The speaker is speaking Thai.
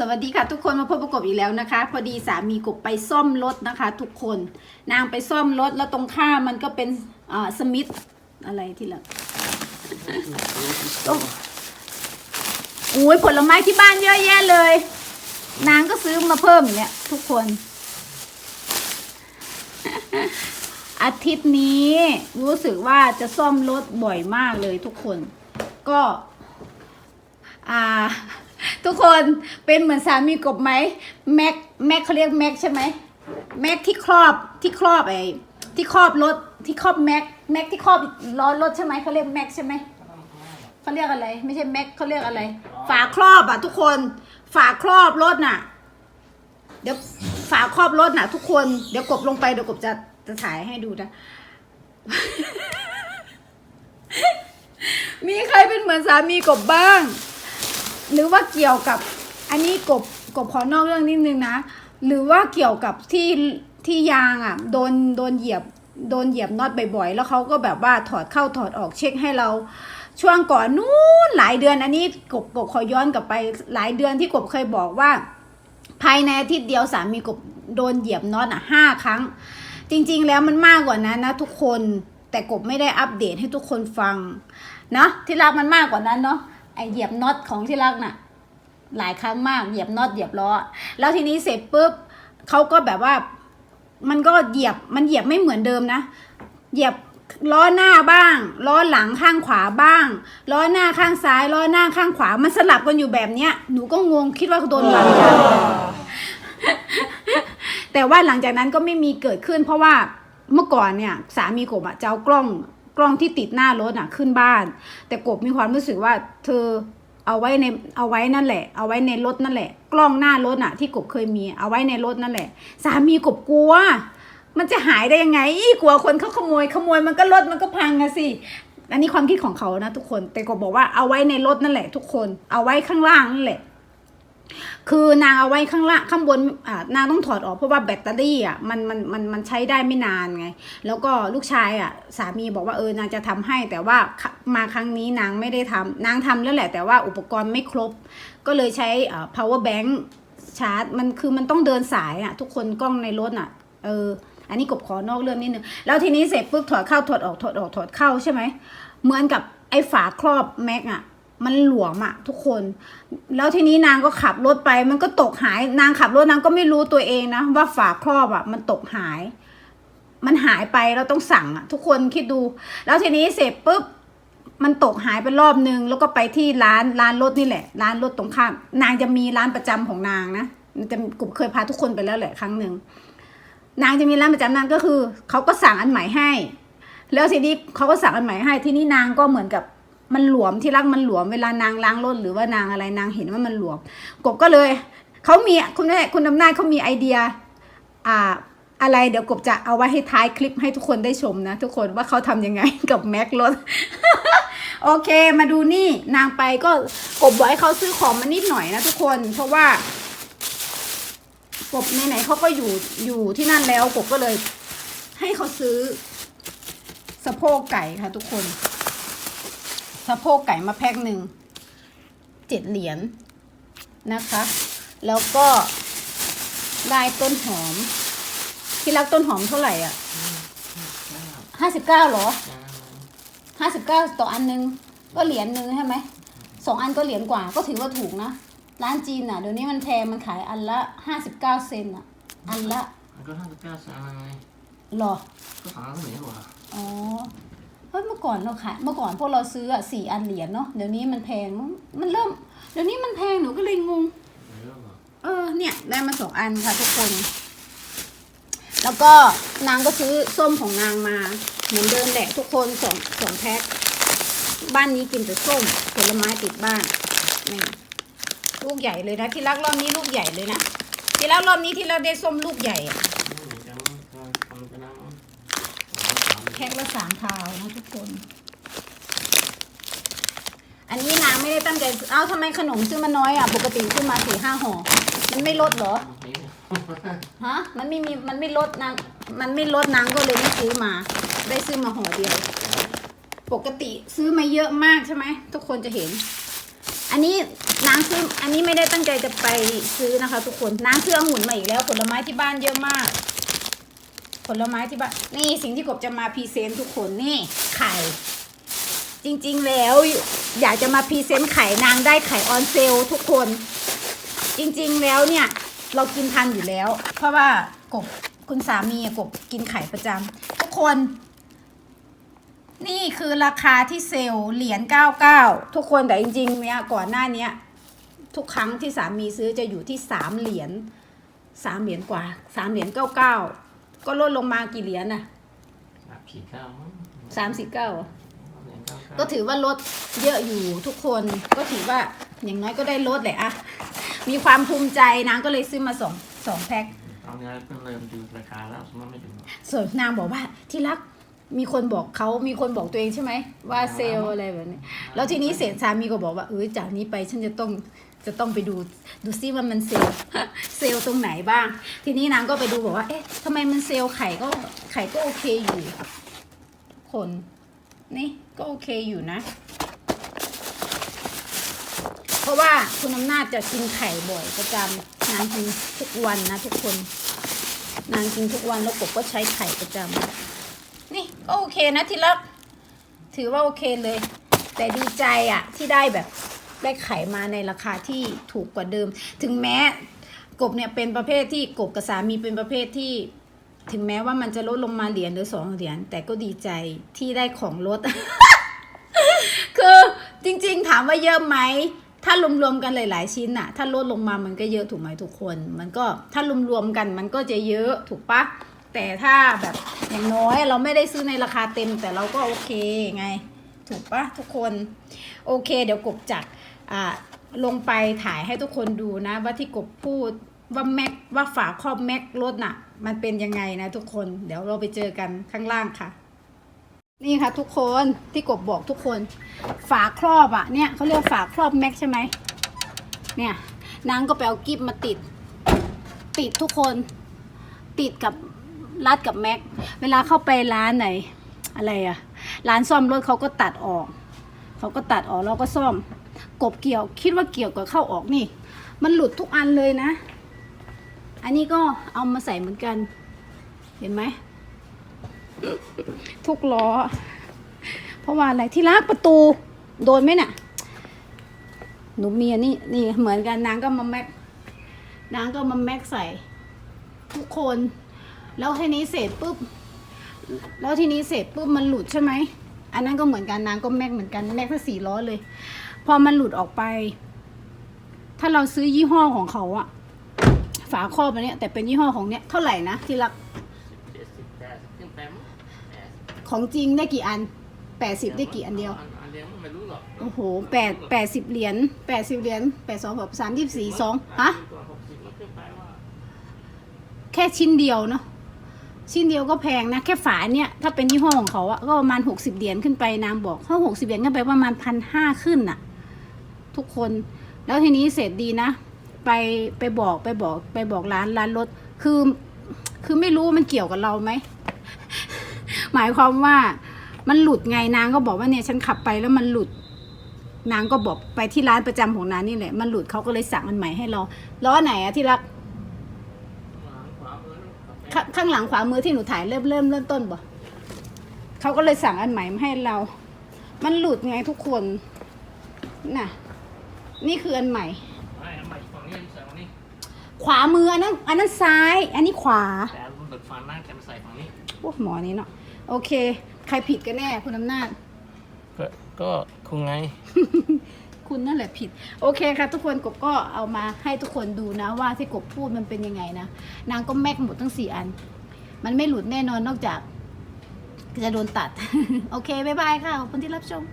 สวัสดีค่ะทุกคนมาพบประกบอีกแล้วนะคะ พอดีสามีกบไปซ่อมรถนะคะ ทุกคนนางไปซ่อมรถแล้วตรงข้ามมันก็เป็นอ่าสมิธอะไรที่ละอุ้ยผลไม้ที่บ้านเยอะแยะเลย นางก็ซื้อมาเพิ่มอย่างเงี้ยทุกคน อาทิตย์นี้รู้สึกว่าจะซ่อมรถบ่อยมากเลยทุกคน ก็ อ่า ทุกคนเป็นเหมือนสามีกบไหมแม็กแม็กเขาเรียกแม็กใช่ไหมแม็กที่ครอบที่ครอบไอ้ที่ครอบรถที่ครอบแม็กแม็กที่ครอบล้อรถใช่ไหมเขาเรียกแม็กใช่ไหมเขาเรียกอะไร ไม่ใช่แม็กเขาเรียกอะไร ฝาครอบอะทุกคน ฝาครอบรถน่ะ เดี๋ยวฝาครอบรถน่ะ ทุกคนเดี๋ยวกบลงไปเดี๋ยวกบจะจะถ่ายให้ดูนะมีใครเป็นเหมือนสามีกบบ้าง หรือว่าเกี่ยวกับอันนี้กบกบขอนอกเรื่องนิดนึงนะ หรือว่าเกี่ยวกับที่ที่ยางอะโดนโดนเหยียบโดนเหยียบน็อตบ่อยๆ แล้วเขาก็แบบว่าถอดเข้าถอดออกเช็คให้เราช่วงก่อนนู้นหลายเดือนอันนี้กบกบขอย้อนกลับไปหลายเดือนที่กบเคยบอกว่า ภายในอาทิตย์เดียวสามีกบโดนเหยียบน็อตอะห้าครั้ง จริงๆแล้วมันมากกว่านั้นนะทุกคนแต่กบไม่ได้อัปเดตให้ทุกคนฟังนะที่รักมันมากกว่านั้นเนาะ ไอเหยียบน็อตของที่รักน่ะ หลายครั้งมากเหยียบน็อตเหยียบล้อ แล้วทีนี้เสร็จปุ๊บเขาก็แบบว่า มันก็เหยียบมันเหยียบไม่เหมือนเดิมนะ เหยียบล้อหน้าบ้าง ล้อหลังข้างขวาบ้าง ล้อหน้าข้างซ้าย ล้อหน้าข้างขวา มันสลับกันอยู่แบบเนี้ย หนูก็งงคิดว่าโดนวางยาแต่ว่าหลังจากนั้นก็ไม่มีเกิดขึ้น เพราะว่าเมื่อก่อนเนี่ย สามีกบอะจะเอากล้อง กล้องที่ติดหน้ารถอะขึ้นบ้าน แต่กบมีความรู้สึกว่าเธอเอาไว้ในเอาไว้นั่นแหละ เอาไว้ในรถนั่นแหละ กล้องหน้ารถอะที่กบเคยมีเอาไว้ในรถนั่นแหละ สามีกบกลัว มันจะหายได้ยังไงอีกลัวคนเขาขโมยขโมยมันก็รถมันก็พังอะสิอันนี้ความคิดของเขานะทุกคน แต่กบบอกว่าเอาไว้ในรถนั่นแหละ ทุกคนเอาไว้ข้างล่างนั่นแหละ คือนางเอาไว้ข้างล่างข้างบนอ่านางต้องถอดออกเพราะว่าแบตเตอรี่อะมันมันมันมันใช้ได้ไม่นานไง แล้วก็ลูกชายอะสามีบอกว่าเออนางจะทำให้ แต่ว่ามาครั้งนี้นางไม่ได้ทำนางทำแล้วแหละ แต่ว่าอุปกรณ์ไม่ครบ ก็เลยใช้อ่า power bank ชาร์จ มันคือมันต้องเดินสายอะ ทุกคนกล้องในรถอะ เออ อันนี้กบขอนอกเรื่องนิดนึงแล้วทีนี้เสร็จปุ๊บถอดเข้าถอดออกถอดออกถอดเข้าใช่ไหมเหมือนกับไอ้ฝาครอบแม็กอะ มันหลวมอะทุกคน แล้วทีนี้นางก็ขับรถไป มันก็ตกหาย นางขับรถนางก็ไม่รู้ตัวเองนะว่าฝาครอบอะมันตกหาย มันหายไปเราต้องสั่งอะทุกคนคิดดู แล้วทีนี้เสร็จปุ๊บมันตกหายไปรอบนึง แล้วก็ไปที่ร้านร้านรถนี่แหละ ร้านรถตรงข้าม นางจะมีร้านประจำของนางนะมันจะกบเคยพาทุกคนไปแล้วแหละครั้งหนึ่งนางจะมีร้านประจำนางก็คือเขาก็สั่งอันใหม่ให้ แล้วทีนี้เขาก็สั่งอันใหม่ให้ ที่นี่นางก็เหมือนกับ มันหลวมที่รักมันหลวมเวลานางล้างรถหรือว่านางอะไรนางเห็นว่ามันหลวม กบก็เลยเขามีคุณแม่คุณอำนาจเขามีไอเดียอ่าอะไรเดี๋ยวกบจะเอาไว้ให้ท้ายคลิปให้ทุกคนได้ชมนะ ทุกคนว่าเขาทำยังไงกับแม็กรถ โอเคมาดูนี่นางไปก็กบบอกให้เขาซื้อของมานิดหน่อยนะทุกคนเพราะว่ากบไหนๆเขาก็อยู่อยู่ที่นั่นแล้วกบก็เลยให้เขาซื้อสะโพกไก่ค่ะทุกคน สะโพกไก่มาแพ็คหนึ่งเจ็ดเหรียญนะคะ แล้วก็ได้ต้นหอม ที่รักต้นหอมเท่าไหร่อะห้าสิบเก้าหรอห้าสิบเก้าต่ออันหนึง ก็เหรียญหนึ่งใช่ไหมสองอันก็เหรียญกว่าก็ถือว่าถูกนะ ร้านจีนอะเดี๋ยวนี้มันแพงมันขายอันละห้าสิบเก้าเซนอะ อันละ มันก็ห้าสิบเก้าสามไงหรอก็สามเหมือนกว่าอ๋อเฮ้ยเมื่อ ก่อนเราขายเมื่อก่อนพวกเราซื้ออะสี่อันเหรียญเนาะเดี๋ยวนี้มันแพงมันเริ่ม เดี๋ยวนี้มันแพงหนูก็เลยงงเยอะกว่าเออเนี่ยได้มาสองอันค่ะทุกคน แล้วก็นางก็ซื้อส้มของนางมาเหมือนเดิมแหละทุกคนสองสองแพ็คบ้านนี้กินแต่ส้มผลไม้ติดบ้านนี่ลูกใหญ่เลยนะที่รักรอบนี้ลูกใหญ่เลยนะที่รักรอบนี้ที่เราได้ส้มลูกใหญ่อะ ไม่เหมือนกันทำกันนะ แพ็คละสามพานะทุกคน อันนี้นางไม่ได้ตั้งใจ เอ้าทำไมขนมซื้อมาน้อยอะ ปกติซื้อมาสี่ห้าห่อ มันไม่ลดเหรอ ฮะ มันไม่มี มันไม่ลดนาง มันไม่ลดนางก็เลยไม่ซื้อมา ได้ซื้อมาห่อเดียว ปกติซื้อมาเยอะมากใช่ไหม ทุกคนจะเห็น อันนี้นางซื้อ อันนี้ไม่ได้ตั้งใจจะไปซื้อนะคะ ทุกคน นางซื้อองุ่นมาอีกแล้ว ผลไม้ที่บ้านเยอะมาก ผลไม้ที่บ้านนี่สิ่งที่กบจะมาพรีเซนต์ทุกคนนี่ไข่ จริงๆแล้วอยากจะมาพรีเซนต์ไข่นางได้ไข่ออนเซลทุกคน จริงๆแล้วเนี่ยเรากินทันอยู่แล้ว เพราะว่ากบคุณสามีอะกบกินไข่ประจำทุกคน นี่คือราคาที่เซลล์เหรียญ99ทุกคนแต่จริงๆเนี่ยก่อนหน้านี้ทุกครั้งที่สามีซื้อจะอยู่ที่สามเหรียญสามเหรียญกว่าสามเหรียญเก้าเก้า ก็ลดลงมากี่เหรียญน่ะแบบขีดข้าวมั้งสามสิบเก้าเหรียญเก้าเก้าก็ถือว่าลดเยอะอยู่ทุกคนก็ถือว่าอย่างน้อยก็ได้ลดแหละอะมีความภูมิใจนางก็เลยซื้อมาสองสองแพ็คตอนนี้เพิ่งเริ่มดูราคาแล้วสมมติไม่ถึงหรอกส่วนนางบอกว่าที่รักมีคนบอกเขามีคนบอกตัวเองใช่ไหมว่าเซลล์อะไรแบบนี้ แล้วทีนี้เสร็จสามีก็บอกว่าเออจากนี้ไปฉันจะต้อง จะต้องไปดูดูซิว่ามันเซลล์เซลล์ตรงไหนบ้าง ทีนี้นางก็ไปดูบอกว่า เอ๊ะทำไมมันเซลล์ไข่ก็ไข่ก็โอเคอยู่ คน นี่ก็โอเคอยู่นะ เพราะว่าคุณอำนาจจะกินไข่บ่อยประจำนางกินทุกวันนะทุกคน นางกินทุกวันแล้วกบก็ใช้ไข่ประจำนี่ก็โอเคนะที่รักถือว่าโอเคเลย แต่ดีใจอะที่ได้แบบ ได้ไข่มาในราคาที่ถูกกว่าเดิม ถึงแม้กบเนี่ยเป็นประเภทที่กบกับสามีเป็นประเภทที่ ถึงแม้ว่ามันจะลดลงมาเหรียญหรือสองเหรียญแต่ก็ดีใจที่ได้ของลด คือจริง ๆ ถามว่าเยอะไหมถ้ารวมๆกันหลาย ๆ ชิ้นน่ะถ้าลดลงมามันก็เยอะถูกไหมทุกคน มันก็ถ้ารวมๆกันมันก็จะเยอะถูกปะแต่ถ้าแบบอย่างน้อยเราไม่ได้ซื้อในราคาเต็มแต่เราก็โอเคไง ถูกปะทุกคน โอเค เดี๋ยวกบจัดลงไปถ่ายให้ทุกคนดูนะ ว่าที่กบพูดว่าแม็กว่าฝาครอบแม็กรถน่ะ มันเป็นยังไงนะทุกคนเดี๋ยวเราไปเจอกันข้างล่างค่ะ นี่ค่ะทุกคนที่กบบอกทุกคน ฝาครอบอะเนี่ยเขาเรียกฝาครอบแม็กใช่ไหมเนี่ยนางก็ไปเอากิฟมาติด ติดทุกคน ติดกับรัดกับแม็กเวลาเข้าไปร้านไหน อะไรอะ ร้านซ่อมรถเขาก็ตัดออก เขาก็ตัดออกแล้วก็ซ่อม กบเกี่ยว คิดว่าเกี่ยวกับเข้าออกนี่ มันหลุดทุกอันเลยนะ อันนี้ก็เอามาใส่เหมือนกัน เห็นไหม ทุกล้อ เพราะว่าอะไรที่รักประตู โดนไหมน่ะ หนูเมียนี่นี่เหมือนกันนางก็มาแม็กนางก็มาแม็กใส่ทุกคน แล้วทีนี้เสร็จปุ๊บ แล้วทีนี้เสร็จปุ๊บมันหลุดใช่ไหม อันนั้นก็เหมือนกันนางก็แม็กเหมือนกันแม็กทั้งสี่ล้อเลย พอมันหลุดออกไป ถ้าเราซื้อยี่ห้อของเขาอะฝาครอบอันเนี้ยแต่เป็นยี่ห้อของเนี้ยเท่าไหร่นะที่รักของจริงได้กี่อันแปดสิบได้กี่อันเดียวอันเดียวไม่รู้หรอกโอ้โหแปดแปดสิบเหรียญแปดสิบเหรียญแปดสองแบบสามยี่สี่สองฮะแค่ชิ้นเดียวเนาะ ชิ้นเดียวก็แพงนะ แค่ฝาเนี่ยถ้าเป็นยี่ห้อของเขาอะก็ประมาณหกสิบเหรียญขึ้นไปนางบอกถ้าหกสิบเหรียญขึ้นไปประมาณพันห้าขึ้นน่ะทุกคนแล้วทีนี้เสร็จดีนะ ไปไปบอกไปบอกไปบอกร้านร้านรถคือคือไม่รู้ว่ามันเกี่ยวกับเราไหม หมายความว่ามันหลุดไงนางก็บอกว่าเนี่ยฉันขับไปแล้วมันหลุด นางก็บอกไปที่ร้านประจำของนางนี่แหละ มันหลุดเขาก็เลยสั่งอันใหม่ให้เราล้อไหนอะที่รัก หลังขวามือนั่น ข้าข้างหลังขวามือที่หนูถ่ายเริ่มเริ่มเริ่มต้นบ่เขาก็เลยสั่งอันใหม่มาให้เรา มันหลุดไงทุกคนน่ะ นี่คืออันใหม่ ไม่เอาใหม่ฝั่งนี้ใส่ฝั่งนี้ขวามืออันนั้นอันนั้นซ้าย อันนี้ขวาแต่มันเบิดฟันนั่งแกมาใส่ฝั่งนี้โอ้หมอนี้เนาะโอเค ใครผิดกันแน่คุณอำนาจก็ก็คงไง คุณนั่นแหละผิด โอเคค่ะทุกคนกบก็เอามาให้ทุกคนดูนะว่าที่กบพูดมันเป็นยังไงนะ นางก็แม็กหมดทั้งสี่อัน มันไม่หลุดแน่นอนนอกจากจะโดนตัด โอเค บ๊ายบายค่ะ ขอบคุณที่รับชม